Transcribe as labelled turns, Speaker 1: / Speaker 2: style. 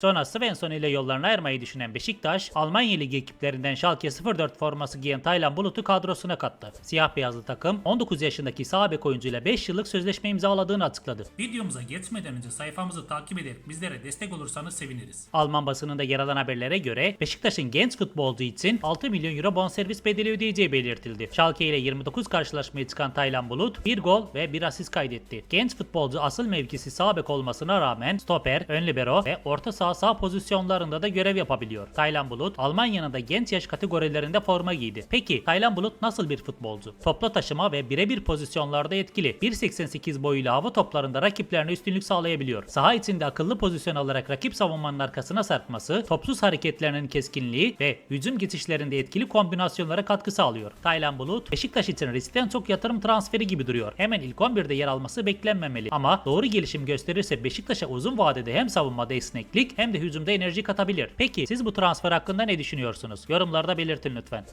Speaker 1: Sonra Svensson ile yollarını ayırmayı düşünen Beşiktaş, Almanya Ligi ekiplerinden Schalke 04 forması giyen Taylan Bulut'u kadrosuna kattı. Siyah beyazlı takım 19 yaşındaki sağ bek oyuncuyla 5 yıllık sözleşme imzaladığını açıkladı.
Speaker 2: Videomuza geçmeden önce sayfamızı takip ederek bizlere destek olursanız seviniriz.
Speaker 1: Alman basınında yer alan haberlere göre Beşiktaş'ın genç futbolcu için 6 milyon euro bonservis bedeli ödeyeceği belirtildi. Schalke ile 29 karşılaşmaya çıkan Taylan Bulut 1 gol ve 1 asist kaydetti. Genç futbolcu asıl mevkisi sağ bek olmasına rağmen stoper, ön libero ve orta saha sağ pozisyonlarında da görev yapabiliyor. Taylan Bulut Almanya'nın da genç yaş kategorilerinde forma giydi. Peki Taylan Bulut nasıl bir futbolcu? Topla taşıma ve birebir pozisyonlarda etkili. 1.88 boyuyla hava toplarında rakiplerine üstünlük sağlayabiliyor. Saha içinde akıllı pozisyon alarak rakip savunmanın arkasına sarkması, topsuz hareketlerinin keskinliği ve hücum geçişlerinde etkili kombinasyonlara katkı sağlıyor. Taylan Bulut, Beşiktaş için riskten çok yatırım transferi gibi duruyor. Hemen ilk 11'de yer alması beklenmemeli. Ama doğru gelişim gösterirse Beşiktaş'a uzun vadede hem savunmada esneklik hem de hücumda enerji katabilir. Peki siz bu transfer hakkında ne düşünüyorsunuz? Yorumlarda belirtin lütfen.